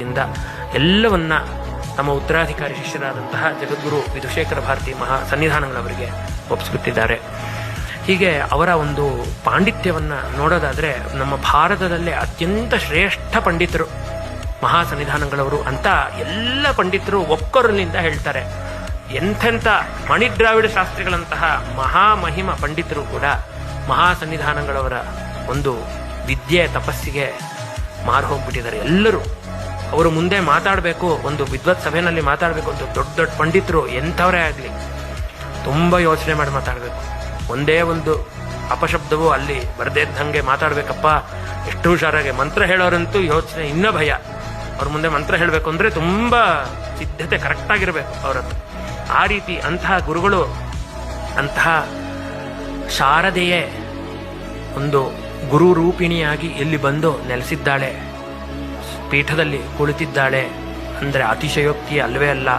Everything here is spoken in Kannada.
ಇಂದ ಎಲ್ಲವನ್ನ ನಮ್ಮ ಉತ್ತರಾಧಿಕಾರಿ ಶಿಷ್ಯರಾದಂತಹ ಜಗದ್ಗುರು ವಿಧುಶೇಖರ ಭಾರತಿ ಮಹಾ ಸನ್ನಿಧಾನಗಳವರಿಗೆ ಒಪ್ಪಿಸ್ಬಿಟ್ಟಿದ್ದಾರೆ. ಹೀಗೆ ಅವರ ಒಂದು ಪಾಂಡಿತ್ಯವನ್ನ ನೋಡೋದಾದ್ರೆ ನಮ್ಮ ಭಾರತದಲ್ಲೇ ಅತ್ಯಂತ ಶ್ರೇಷ್ಠ ಪಂಡಿತರು ಮಹಾ ಸನ್ನಿಧಾನಗಳವರು ಅಂತ ಎಲ್ಲ ಪಂಡಿತರು ಒಕ್ಕೊರಲಿಂದ ಹೇಳ್ತಾರೆ. ಎಂಥೆಂಥ ಮಣಿದ್ರಾವಿಡ ಶಾಸ್ತ್ರಿಗಳಂತಹ ಮಹಾಮಹಿಮ ಪಂಡಿತರು ಕೂಡ ಮಹಾ ಸನ್ನಿಧಾನಗಳವರ ಒಂದು ವಿದ್ಯೆ, ತಪಸ್ಸಿಗೆ ಮಾರು ಹೋಗ್ಬಿಟ್ಟಿದ್ದಾರೆ ಎಲ್ಲರೂ. ಅವರು ಮುಂದೆ ಮಾತಾಡಬೇಕು, ಒಂದು ವಿದ್ವತ್ ಸಭೆಯಲ್ಲಿ ಮಾತಾಡಬೇಕು ಅಂತ ದೊಡ್ಡ ದೊಡ್ಡ ಪಂಡಿತರು ಎಂಥವರೇ ಆಗಲಿ, ತುಂಬ ಯೋಚನೆ ಮಾಡಿ ಮಾತಾಡಬೇಕು. ಒಂದೇ ಒಂದು ಅಪಶಬ್ದವು ಅಲ್ಲಿ ಬರದೇ ಇದ್ದಂಗೆ ಮಾತಾಡಬೇಕಪ್ಪ, ಎಷ್ಟು ಹುಷಾರಾಗಿ. ಮಂತ್ರ ಹೇಳೋರಂತೂ ಯೋಚನೆ, ಇನ್ನ ಭಯ. ಅವ್ರ ಮುಂದೆ ಮಂತ್ರ ಹೇಳಬೇಕು ಅಂದ್ರೆ ತುಂಬಾ ಸಿದ್ಧತೆ ಕರೆಕ್ಟ್ ಆಗಿರ್ಬೇಕು ಅವರದ್ದು ಆ ರೀತಿ ಅಂತಹ ಗುರುಗಳು, ಅಂತಹ ಶಾರದೆಯೇ ಒಂದು ಗುರು ರೂಪಿಣಿಯಾಗಿ ಇಲ್ಲಿ ಬಂದು ನೆಲೆಸಿದ್ದಾಳೆ. ಪೀಠದಲ್ಲಿ ಕುಳಿತಿದ್ದಾಳೆ. ಅಂದರೆ ಅತಿಶಯೋಕ್ತಿ ಅಲ್ವೇ ಅಲ್ಲ.